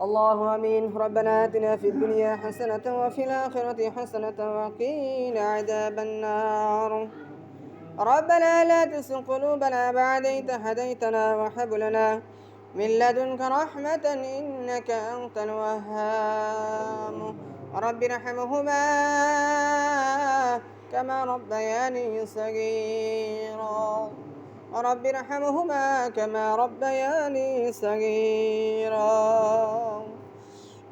اللهم آمين. ربنا آتنا في الدنيا حسنة وفي الآخرة حسنة وقنا عذاب النار. ربنا لا تزغ قلوبنا بعد إذ هديتنا وهب لنا من لدنك رحمة إنك أنت الوهاب. رب ارحمهما كما ربياني صغيرا. رب ارحمهما كما ربياني صغيرا.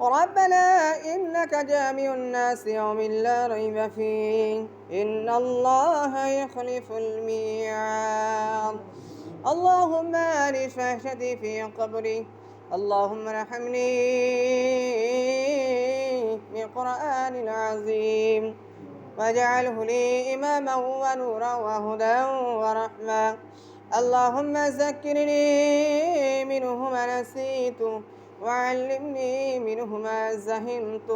ربنا إنك جامع الناس يوم لا ريب فيه. إن الله يخلف الميعاد. اللهم أرش فحشتي في قبري. اللهم ارحمني بالقرآن العظيم. واجعله لي إماما ونورا وهدى ورحمة. اللهم ذكرني منه ما نسيت وعلمني منه ما زهنت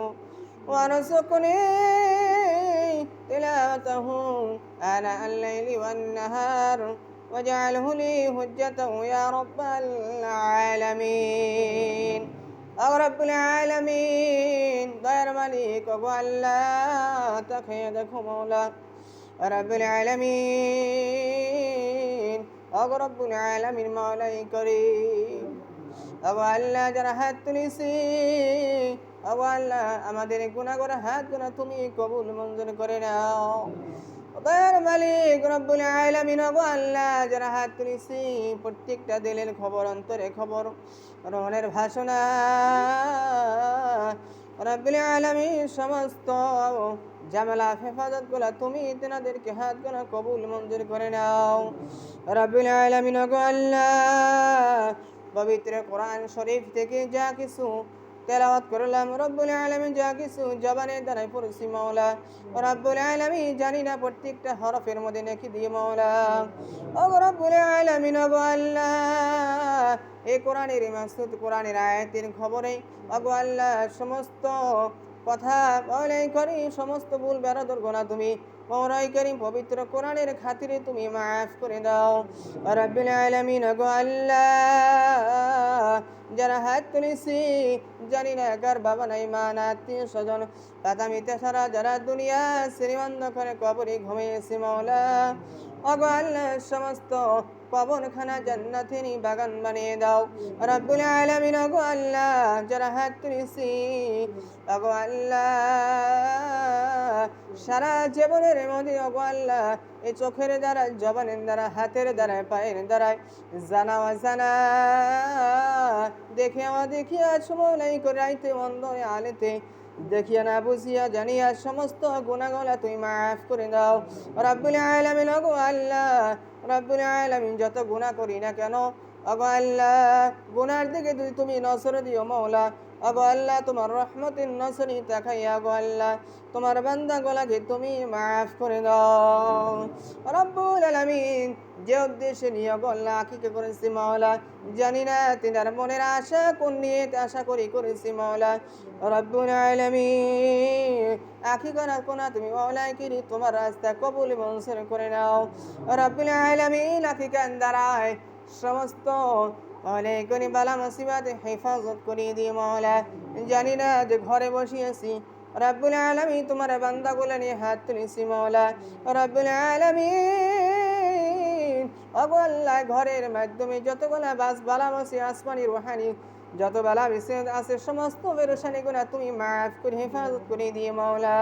وارزقني تلاوته آناء الليل والنهار واجعله لي حجة يا رب العالمين. أو رب العالمين غير مليك ولا تقيدك مولا. رب العالمين. أو رب العالمين مولاي كريم أو আল্লাহ যারা হাত তুলেছি ও আল্লাহ আমাদের গুণা করে হাত গুণা তুমি কবুল মঞ্জুর করে নাও দয়ার মালিক রব্বুল আলামিন ও আল্লাহ যারা হাত তুলেছি প্রত্যেকটা দিলের খবর অন্তরে খবর রহনের ভাষণা রব্বুল আলামিন সমস্ত জামেলা হেফাজতগুলা তুমি তেনাদেরকে হাত গোনা কবুল মঞ্জুর করে নাও। রব্বুল আলামিন পবিত্র কোরআন শরীফ থেকে যা কিছু তেলাওয়াত করলাম, রব্বুল আলামিন যা কিছু জবানে দ্বারাই পড়ছি মাওলা। রব্বুল আলামিন জানি না প্রত্যেকটা হরফের মধ্যে নাকি দিয়ে মাওলা। ও রব্বুল আলামিন ও আল্লাহ, এই কোরআনের মাসুদ কোরআনের আয়াতের খবরে অগো আল্লাহ, সমস্ত কথা বলে করি, সমস্ত ভুল বেড়াদর গোনা তুমি। মৌরাই করিম পবিত্র কোরআনের খাতিরে তুমি মাফ করে দাও। রব্বিল আলামিন গো আল্লাহ, যারা হাত তুলেছি, জানি না কার বাবা নাই, মা না আত্মীয় স্বজন। পাতামিতে সারা যারা দুনিয়া শ্রীমন্ত করে কবরে ঘুমিয়েছি মৌলা আল্লাহ সমস্ত পবনখানা জান্নাতেরই বাগান বানিয়ে দাও। রব্বুল আলামিন অগো আল্লাহ, যারা হাত তুলেছি অগো আল্লাহ, সারা জীবনের মধ্যে অগো আল্লাহ, এই চোখের দ্বারা, জবানের দ্বারা, হাতের দ্বারা, পায়ের দ্বারা, জানা অজানা, দেখে আমার দেখিয়া সময় করে আইতে অন্ধরে আলেতে দেখিয়া না বুঝিয়া জানিয়া সমস্ত গুণাগলা তুই মাফ করে দাও। রব্বুল আলমিন আল্লাহ, রব্বুল আলমিন যত গুণা করি না কেন ওগো আল্লাহ, গুনার দিকে তুমি নজর দিও মৌলা ওগো আল্লাহ, তোমার রহমতের নজরি তাকাইয়া গো আল্লাহ, তোমার বান্দা গলাকে তুমি মাফ করে দাও। রব্বুল আলামিন যে উদ্দেশ্যে নিয়ে গো আল্লাহ আকিকে করেছি মাওলা, জানি না তিনার মনের আশা কোন নিয়ে আশা করি করেছি মাওলা। রব্বুল আলামিন আখি করার কোনা তুমি মাওলাই কিরি তোমার রাস্তা কবুল মনসুর করে নাও। রব্বুল আলামিন আখি কান দাঁড়ায় সমস্ত অনেক বালা মুসিবাত হেফাজত করিয়ে দিয়ে মাওলা। জানি না যে ঘরে বসিয়েছি। রব্বুল আলামিন তোমার বান্দাগুলো নিয়ে হাত তুলেছি মাওলা। রব্বুল আলামিন অগো ঘরের মাধ্যমে যতগুলা বাস বালা বসে আসমানি, রুহানি যত বেলা বিশেষ আছে, সমস্ত বেরোসানি গুণা তুমি মাফ করে হেফাজত করে দিয়ে মাওলা।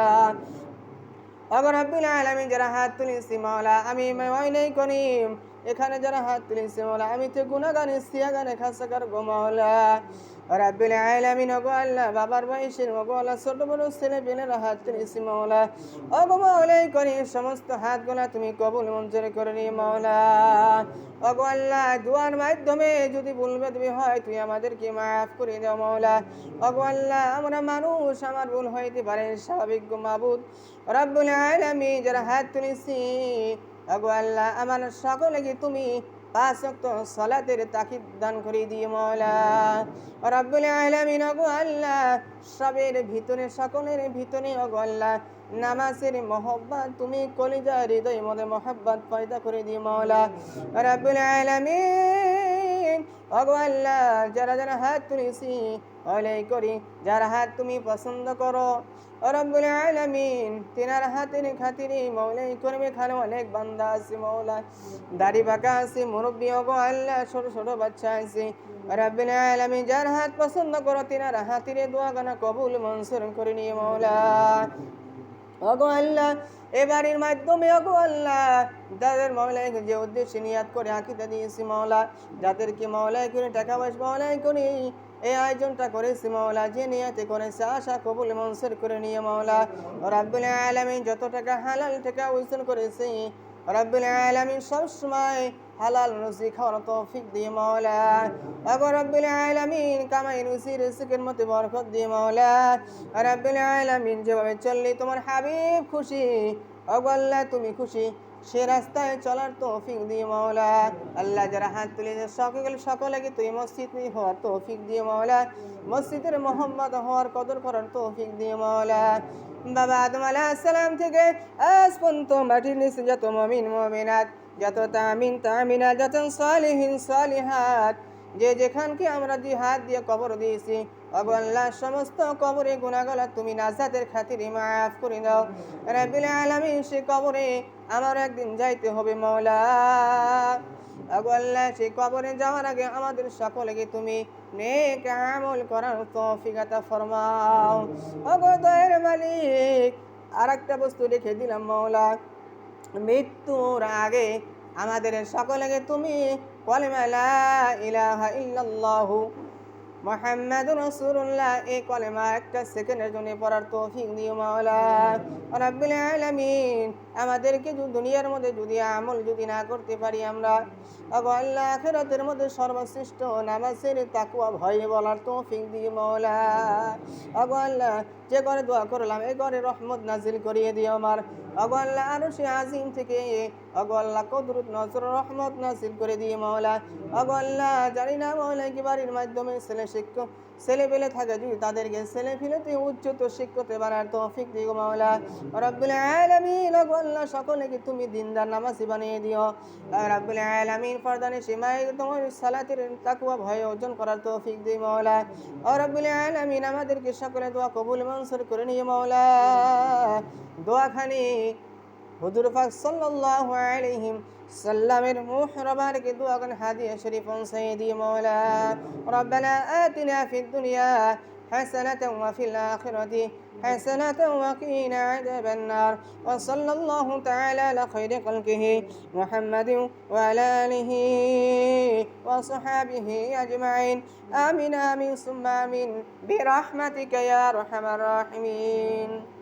অগর রব্বুল আলামিন যারা হাত তুলেছি মাওলা, আমি মেওয়াই নেই করিম। এখানে যারা হাত তুলেছি মাওলা, আমি তো গুণাগানে সিয়াগানে খাসাকার গো মাওলা। রাব্বিল আলামিন, ওগো আল্লাহ, বাবার বয়সের ওগো আল্লাহ, ছোট বড় ছেলে পেলেরা হাত তুলেছি মাওলা। ওগো মাওলাই করি সমস্ত হাতগুলা তুমি কবুল মঞ্জুর করে নি মাওলা। ওগো আল্লাহ, দুয়ার মাধ্যমে যদি বলবে তুমি হয় তুই আমাদেরকে মাফ করে দাও মাওলা। ওগো আল্লাহ, আমরা মানুষ, আমার ভুল হইতে পারে, স্বাভাবিক মাবুদ। রব্বুল আলামিন, যারা হাত তুলেছি ওগো আল্লাহ, আমার সকলকে তুমি পাঁচ ওয়াক্ত সালাতের তাকিদ দান করে দিয়ে মওলা। রব্বুল আলামিন ওগো আল্লাহ, সবের ভিতরে, সকলের ভিতরে ওগো আল্লাহ, নামাজের মহব্বত তুমি কলিজা হৃদয় মধ্যে মহব্বত পয়দা করে দিয়ে মওলা। রব্বুল আলামিন অগো আল্লাহ যারা যারা হাত তুলেছি, অলাই করি, যারা হাত তুমি পছন্দ করো। রব্বুল আলামিন, তিনার হাতের খাতিরে মৌলাই করবে খানে অনেক বান্দা আছে মৌলা। দাড়ি বাঁকা আছে, মুরব্বী অগো আল্লাহ, ছোট ছোট বাচ্চা আছে। রব্বুল আলামিন, যার হাত পছন্দ করো, তিনার হাতিরে দোয়া গানা কবুল মনসুর করে নিয়ে মৌলা। অগো আল্লাহ এ বাড়ির মাধ্যমে অগো আল্লাহ। যাদের মহলায় যে উদ্দেশ্যে নিয়াত করে আঁকিতে দিয়েছি মহলা, যাদেরকে মহলায় করে টাকা পয়সা মহলায় করে এই আয়োজনটা করেছি মৌলা যে নিয়াতে করেছে আশা কবুল মনসের করে নিয়ে মহলা। রাব্বুল আলমী যত টাকা হালাল টাকা উইসন করেছে রাব্বুল আলামিন সবসময় হালাল রুজি খাওয়ার তৌফিক দিয়ে মাওলা। আগো রাব্বুল আলামিন কামাই রুজি রিজিকের মধ্যে বরকত দিয়ে মাওলা। রাব্বুল আলামিন যেভাবে চললে তোমার হাবিব খুশি, অগল্লা তুমি খুশি, সে রাস্তায় চলার তৌফিক দিয়ে মাওলা। আল্লাহ যারা হাত তুলে যে সকল সকলকে তুই মসজিদ নিয়ে হওয়ার তৌফিক দিয়ে মাওলা। মসজিদের মোহাম্মদ হওয়ার কদর করার তৌফিক দিয়ে মাওলা। বাবা, আদম আলাইহিস সালাম থেকে আজ পর্যন্ত মাটির যত মমিন, মমিনাত, যত তামিন তামিনা যত সালিহিন, সালিহাত, যে যেখানকে আমরা দুই হাত দিয়ে কবর দিয়েছি অগো আল্লাহ সমস্ত কবরে গুণাগলা তুমি নাজাতের খাতিরে মাফ করে দাও। রাব্বিল আলামিন সে কবরে আমার একদিন যাইতে হবে, মওলা। আগো আল্লাহ সেই কবরে যাওয়ার আগে আমাদের সকলকে তুমি নেক আমল করার তৌফিক আতা ফরমাও। ওগো দয়ের মালিক আর একটা বস্তু রেখে দিলাম মওলা। মৃত্যুর আগে আমাদের সকলকে তুমি কলেমা লা ইলাহা ইল্লাল্লাহু মোহাম্মদ রসুল্লাহ এই কলেমা একটা সেকেন্ডের জন্য পড়ার তৌফিক দিও মাওলা। রাব্বিল আলামিন, আমাদেরকে যদি দুনিয়ার মধ্যে যদি আমল যদি না করতে পারি আমরা আল্লাহ আখিরাতের মধ্যে সর্বশ্রেষ্ঠ নামাজের তাকুয়া ভয়ে বলার তৌফিক দিও মাওলা। আল্লাহ যে ঘরে দোয়া করলাম এই ঘরে রহমত নাজিল করিয়ে দিও আমার। অগল্লা আল্লাহ আরও সে আজিম থেকে অগল্লা কদরত নজর রহমত নাজিল করে দিয়ে মাওলা। অগল্লা জানি না মাওলা কি বাড়ির মাধ্যমে ছেলে শিক্ষক ছেলে পেলে থাকে, যদি তাদেরকে ছেলে ফেলেতে উচ্চত শিক্ষতে বানার তৌফিক দিও মাওলা। রব্বুল আলামিন আল্লাহ সকলকে তুমি দিনদার নামাজি বানিয়ে দিও? রব্বুল আলামিন, ফরদানে সীমায় তোমার সালাতের তাকুয়া ভয় অর্জন করার তৌফিক দিও মাওলা। ও রব্বুল আলামিন, আমাদেরকে সকলে দোয়া কবুল মনসুর করে নিয়ে মাওলা। দোয়াখানি হুজুর পাক সাল্লাল্লাহু আলাইহি سلم الروح وبارك دعاء هذه شريف سيدي مولا ربنا آتنا في الدنيا حسنة وفي الآخرة حسنة وقينا عذاب النار. وصلى الله تعالى على خير خلقه محمد وعلى آله وصحابه أجمعين. آمين آمين ثم آمين. برحمتك يا أرحم الراحمين.